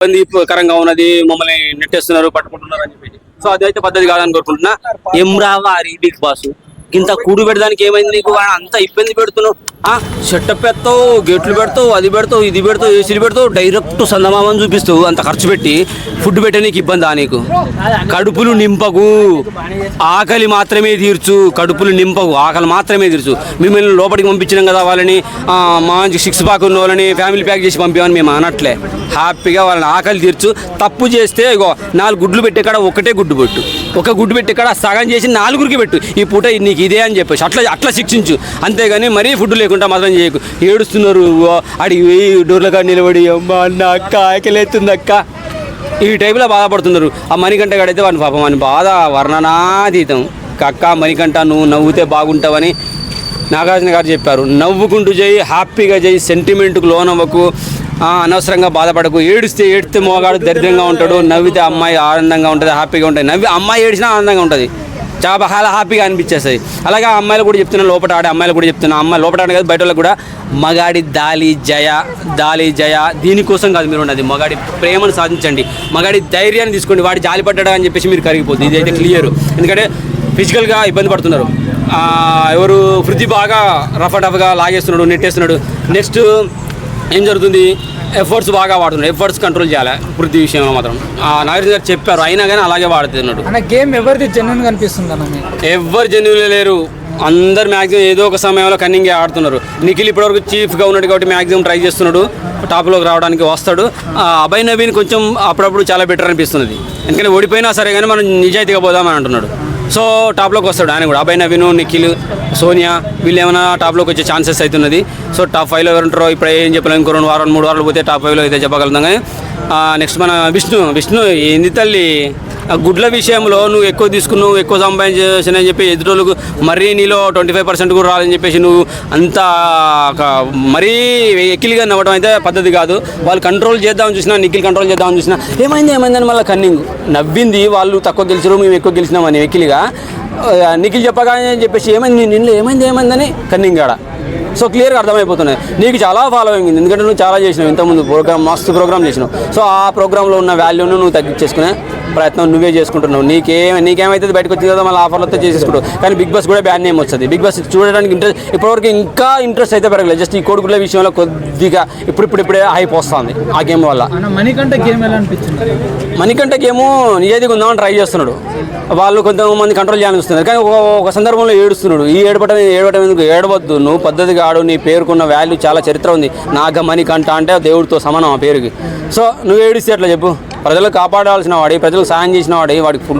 ఇబ్బందికరంగా ఉన్నది మమ్మల్ని నెట్టేస్తున్నారు పట్టుకుంటున్నారు అని చెప్పి సో అదైతే పద్ధతి కాదని కోరుకుంటున్నా. ఏం రావాలి బిగ్ బాస్. ఇంత కూడు పెడదానికి ఏమైంది? నీకు అంత ఇబ్బంది పెడుతున్నావు సెటప్ పెడతావు గేట్లు పెడతావు అది పెడతావు ఇది పెడతావు ఏసీలు పెడతావు డైరెక్ట్ సందమామని చూపిస్తావు అంత ఖర్చు పెట్టి ఫుడ్ పెట్టడానికి ఇబ్బందా నీకు? కడుపులు నింపకు. ఆకలి మాత్రమే తీర్చు. కడుపులు నింపకు. ఆకలి మాత్రమే తీర్చు. మిమ్మల్ని లోపలికి పంపించినాం కదా వాళ్ళని మా మంచి సిక్స్ ప్యాక్ ఉన్న వాళ్ళని ఫ్యామిలీ ప్యాక్ చేసి పంపామని మేము అనట్లే. హ్యాపీగా వాళ్ళని ఆకలి తీర్చు. తప్పు చేస్తే ఇగో నాలుగు గుడ్లు పెట్టే కాడ ఒకటే గుడ్డు పెట్టు. ఒక గుడ్డు పెట్టే కాడ సగం చేసి నాలుగురికి పెట్టు. ఈ పూట నీకు ఇదే అని చెప్పేసి అట్లా అట్లా శిక్షించు. అంతేగాని మరీ ఫుడ్ చేయకుండా మాత్రం చేయకు. ఏడుస్తున్నారు ఓ, అడిగి డోర్లగా నిలబడి అమ్మ అన్న అక్క ఆకలేస్తుంది అక్క. ఈ టైపులో బాధపడుతున్నారు. ఆ మణికంఠ గడైతే వాడిని పాపం అని బాధ వర్ణనాతీతం. కక్క మణికంఠ నువ్వు నవ్వుతే బాగుంటావని నాగార్జున గారు చెప్పారు. నవ్వుకుంటూ చేయి హ్యాపీగా చేయి సెంటిమెంట్కు లోనవ్వకు ఆ, అనవసరంగా బాధపడకు. ఏడిస్తే ఏడితే మోగాడు దరిద్రంగా ఉంటాడు నవ్వితే అమ్మాయి ఆనందంగా ఉంటుంది హ్యాపీగా ఉంటుంది. నవ్వి అమ్మాయి ఏడిచినా ఆనందంగా ఉంటుంది. చాలా చాలా హ్యాపీగా అనిపించేస్తుంది. అలాగే అమ్మాయిలు కూడా చెప్తున్నా లోపల ఆడే అమ్మాయిలు కూడా చెప్తున్నాను అమ్మాయి లోపల ఆడే కాదు బయట వాళ్ళకి కూడా మగాడి దాలి జయ దాలి జయ దీనికోసం కాదు మీరు ఉన్నది. మగాడి ప్రేమను సాధించండి. మగాడి ధైర్యాన్ని తీసుకోండి. వాడి జాలి పడ్డాడు అని చెప్పేసి మీరు కరిగిపోతుంది ఇది క్లియర్ ఎందుకంటే ఫిజికల్గా ఇబ్బంది పడుతున్నారు. ఎవరు వృద్ధి బాగా రఫ్ టఫ్గా లాగేస్తున్నాడు నెట్టేస్తున్నాడు. నెక్స్ట్ ఏం జరుగుతుంది? ఎఫర్ట్స్ బాగా వాడుతున్నాడు ఎఫర్ట్స్ కంట్రోల్ చేయాలి. పృథ్వీ విషయంలో మాత్రం. ఆ, నాగార్జున గారు చెప్పారు అయినా కానీ అలాగే వాడుతున్నాడు. అన్న గేమ్ ఎవరిది జెన్యున్ కనిపిస్తుంది అన్న మీకు? ఎవ్వరు జెన్యున్ లేరు. అందరు మ్యాక్సిమం ఏదో ఒక సమయంలో కన్నింగే ఆడుతున్నారు. నిఖిల్ ఇప్పటివరకు చీఫ్గా ఉన్నాడు కాబట్టి మ్యాక్సిమం ట్రై చేస్తున్నాడు. టాప్లోకి రావడానికి వస్తాడు. ఆ, అభయ్ నవీన్ కొంచెం అప్పుడప్పుడు చాలా బెటర్ అనిపిస్తున్నది. ఎందుకంటే ఓడిపోయినా సరే కానీ మనం నిజాయితీగా పోదామని అంటున్నాడు. సో టాప్లోకి వస్తాడు. ఆయన కూడా. అభయ నవీన్ నిఖిల్ సోనియా వీళ్ళు ఏమైనా టాప్లోకి వచ్చే ఛాన్సెస్ అవుతున్నది సో టాప్ ఫైవ్లో ఎవరు ఉంటారో ఇప్పుడు ఏం చెప్పలేము ఇంకో రెండు వారాలు మూడు వారాలు పోతే టాప్ ఫైవ్లో అయితే చెప్పగలుగుతాం. కానీ నెక్స్ట్ మన విష్ణు విష్ణు ఏంది తల్లి? గుడ్ల విషయంలో నువ్వు ఎక్కువ తీసుకున్నావు ఎక్కువ సంపాదించేసిన అని చెప్పి ఎదుటోళ్ళకు మరీ నీలో ట్వంటీ ఫైవ్ పర్సెంట్ కూడా రాలని చెప్పేసి నువ్వు అంత ఒక మరీ ఎక్కిలిగా నవ్వడం అయితే పద్ధతి కాదు. వాళ్ళు కంట్రోల్ చేద్దామని చూసినా నిఖిల్ కంట్రోల్ చేద్దామని చూసినా ఏమైంది ఏమైందని మళ్ళీ కన్నింగ్ నవ్వింది వాళ్ళు తక్కువ గెలిచారు మేము ఎక్కువ గెలిచినామని ఎక్కిలిగా నిఖిల్ చెప్పగానే చెప్పేసి ఏమైంది నిన్ను ఏమైంది ఏమైందని కన్నింగ్ కాడ సో క్లియర్గా అర్థమైపోతున్నాయి. నీకు చాలా ఫాలోయింగ్ ఉంది ఎందుకంటే నువ్వు చాలా చేసినావు. ఇంతకుముందు ప్రోగ్రామ్ మస్తు ప్రోగ్రామ్ చేసినావు. సో ఆ ప్రోగ్రాంలో ఉన్న వాల్యూను నువ్వు తగ్గించేసుకునే ప్రయత్నం నువ్వే చేసుకుంటున్నావు. నీకే నీకేమైతే బయటకు వచ్చింది కదా మళ్ళీ ఆఫర్లతో చేసేసుకుంటావు. కానీ బిగ్ బాస్ కూడా బ్యాన్ నేమ్ వస్తుంది. బిగ్ బాస్ చూడడానికి ఇంట్రెస్ట్ ఇప్పటివరకు ఇంకా ఇంట్రెస్ట్ అయితే పెరగలేదు. జస్ట్ ఈ కోడిగుడ్ల విషయంలో కొద్దిగా ఇప్పుడు ఇప్పుడు ఇప్పుడే హైప్ వస్తుంది ఆ గేమ్ వల్ల. మణికంఠ గేమ్ ఎలా అనిపించింది? మణికంఠ గేము నిజాయితీగా ఉందామని ట్రై చేస్తున్నాడు. వాళ్ళు కొంతమంది కంట్రోల్ చేయాలని వస్తున్నారు కానీ ఒక ఒక సందర్భంలో ఏడుస్తున్నాడు. ఈ ఏడపటం ఏడవటం ఎందుకు? ఏడవద్దు. నువ్వు పద్ధతిగా ఆడు నీ పేరుకున్న వాల్యూ చాలా చరిత్ర ఉంది. నాగ మణికంఠ అంటే దేవుడితో సమానం ఆ పేరుకి. సో నువ్వు ఏడిస్తే ఎట్లా చెప్పు? ప్రజలు కాపాడాల్సిన వాడి ప్రజలకు సాయం చేసిన వాడి వాడికి ఫుల్